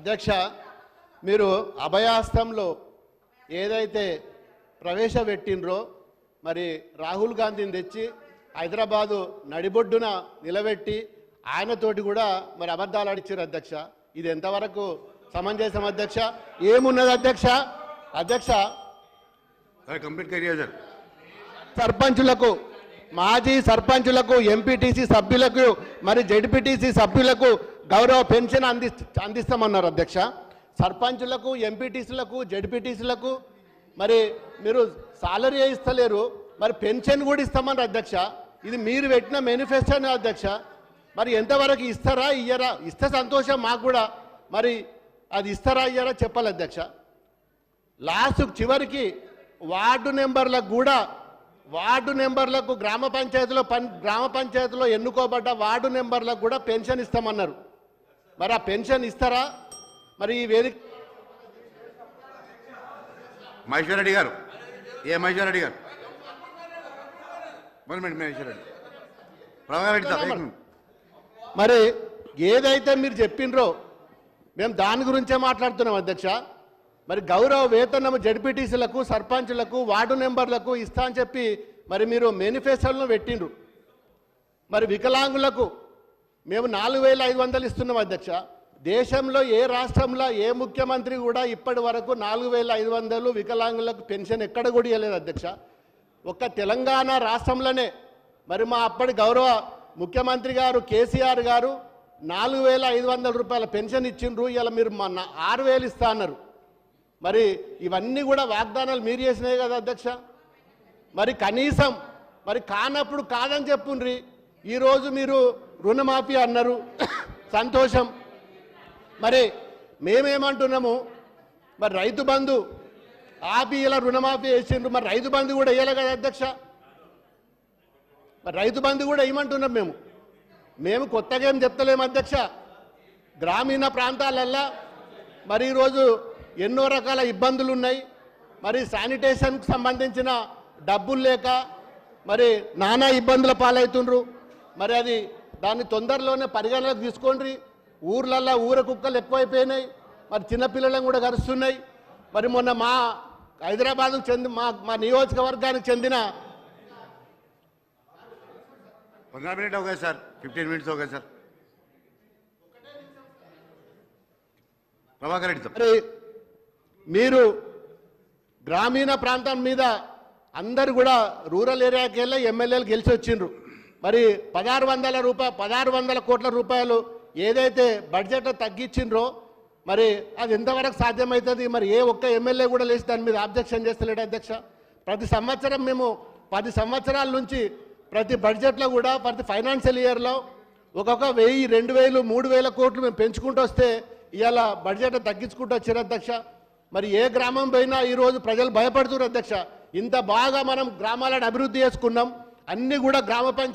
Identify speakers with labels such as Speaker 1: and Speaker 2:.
Speaker 1: అధ్యక్ష మీరు అభయాస్త్రంలో ఏదైతే ప్రవేశపెట్టినరో మరి రాహుల్ గాంధీని తెచ్చి హైదరాబాదు నడిబొడ్డున నిలబెట్టి ఆయనతోటి కూడా మరి అబద్ధాలు అడిచారు అధ్యక్ష. ఇది ఎంతవరకు సమంజసం అధ్యక్ష? ఏమున్నది అధ్యక్ష? అధ్యక్ష సర్పంచులకు మాజీ సర్పంచులకు ఎంపీటీసీ సభ్యులకు మరి జెడ్పీటీసీ సభ్యులకు గౌరవ పెన్షన్ అంది అందిస్తామన్నారు అధ్యక్ష. సర్పంచులకు ఎంపీటీసీలకు జడ్పీటీసీలకు మరి మీరు సాలరీ ఇస్తలేరు మరి పెన్షన్ కూడా ఇస్తామన్నారు అధ్యక్ష. ఇది మీరు పెట్టిన మేనిఫెస్టోనే అధ్యక్ష. మరి ఎంతవరకు ఇస్తారా ఇయ్యరా? ఇస్తే సంతోషం మాకు కూడా. మరి అది ఇస్తారా ఇయ్యరా చెప్పాలి అధ్యక్ష. లాస్ట్ చివరికి వార్డు నెంబర్లకు కూడా వార్డు నెంబర్లకు గ్రామ పంచాయతీలో పన్ గ్రామ పంచాయతీలో ఎన్నుకోబడ్డ వార్డు నెంబర్లకు కూడా పెన్షన్ ఇస్తామన్నారు. మరి ఆ పెన్షన్ ఇస్తారా? మరి ఈ వేదిక
Speaker 2: మహేశ్వర్ రెడ్డి గారు. ఏ మహేశ్వర్ రెడ్డి గారు? One minute Maheshwar Reddy Prabhakar.
Speaker 1: మరి ఏదైతే మీరు చెప్పిండ్రో మేము దాని గురించే మాట్లాడుతున్నాం అధ్యక్ష. మరి గౌరవ వేతనం జడ్పీటీసీలకు సర్పంచులకు వార్డు నెంబర్లకు ఇస్తా అని చెప్పి మరి మీరు మేనిఫెస్టోలను పెట్టిండ్రు. మరి వికలాంగులకు మేము నాలుగు వేల ఐదు వందలు ఇస్తున్నాం అధ్యక్ష. దేశంలో ఏ రాష్ట్రంలో ఏ ముఖ్యమంత్రి కూడా ఇప్పటి వరకు నాలుగు వేల ఐదు వందలు వికలాంగులకు పెన్షన్ ఎక్కడ కూడా ఇవ్వలేదు అధ్యక్ష. ఒక్క తెలంగాణ రాష్ట్రంలోనే. మరి మా అప్పటి గౌరవ ముఖ్యమంత్రి గారు కేసీఆర్ గారు నాలుగు వేల ఐదు వందల రూపాయల పెన్షన్ ఇచ్చిండ్రు. ఇలా మీరు మా ఆరు వేలు ఇస్తా అన్నారు. మరి ఇవన్నీ కూడా వాగ్దానాలు మీరు చేసినాయి కదా అధ్యక్ష. మరి కనీసం మరి కానప్పుడు కాదని చెప్పుండ్రి. ఈరోజు మీరు రుణమాఫీ అన్నారు. సంతోషం. మరి మేమేమంటున్నాము? మరి రైతు బంధు ఆపి ఇలా రుణమాఫీ వేసిండ్రు మరి రైతు బంధు కూడా వేయాలి కదా అధ్యక్ష? మరి రైతు బంధు కూడా వేయమంటున్నాం మేము. మేము కొత్తగా ఏం చెప్తలేము అధ్యక్ష. గ్రామీణ ప్రాంతాలల్లో మరి ఈరోజు ఎన్నో రకాల ఇబ్బందులు ఉన్నాయి. మరి శానిటేషన్కి సంబంధించిన డబ్బులు లేక మరి నానా ఇబ్బందుల పాలవుతుండ్రు. మరి అది దాన్ని తొందరలోనే పరిగణలోకి తీసుకోండి ఊర్లల్లో ఊర కుక్కలు ఎక్కువైపోయినాయి మరి చిన్నపిల్లలను కూడా కరుస్తున్నాయి మరి మొన్న మా హైదరాబాద్కు చెంది మా మా నియోజకవర్గానికి చెందిన
Speaker 2: पंद्रह मिनट हो गए सर फिफ्टीन मिनट्स हो गए सर ప్రభాకర్ రెడ్డి సార్
Speaker 1: మరి మీరు గ్రామీణ ప్రాంతం మీద అందరు కూడా రూరల్ ఏరియాకి వెళ్ళి ఎమ్మెల్యేలు గెలిచి వచ్చిండ్రు మరి పదహారు వందల రూపాయ పదహారు వందల కోట్ల రూపాయలు ఏదైతే బడ్జెట్ తగ్గించిండ్రో మరి అది ఎంతవరకు సాధ్యమవుతుంది మరి ఏ ఒక్క ఎమ్మెల్యే కూడా లేచి దాని మీద ఆబ్జెక్షన్ చేస్తలేడు అధ్యక్ష? ప్రతి సంవత్సరం మేము పది సంవత్సరాల నుంచి ప్రతి బడ్జెట్లో కూడా ప్రతి ఫైనాన్షియల్ ఇయర్లో ఒక్కొక్క వెయ్యి రెండు వేలు మూడు వేల కోట్లు మేము పెంచుకుంటూ వస్తే ఇవాళ బడ్జెట్ తగ్గించుకుంటూ వచ్చారు అధ్యక్ష. మరి ఏ గ్రామం పోయినా ఈరోజు ప్రజలు భయపడుతున్నారు అధ్యక్ష. ఇంత బాగా మనం గ్రామాలను అభివృద్ధి చేసుకున్నాం. అన్నీ కూడా గ్రామ పంచాయతీ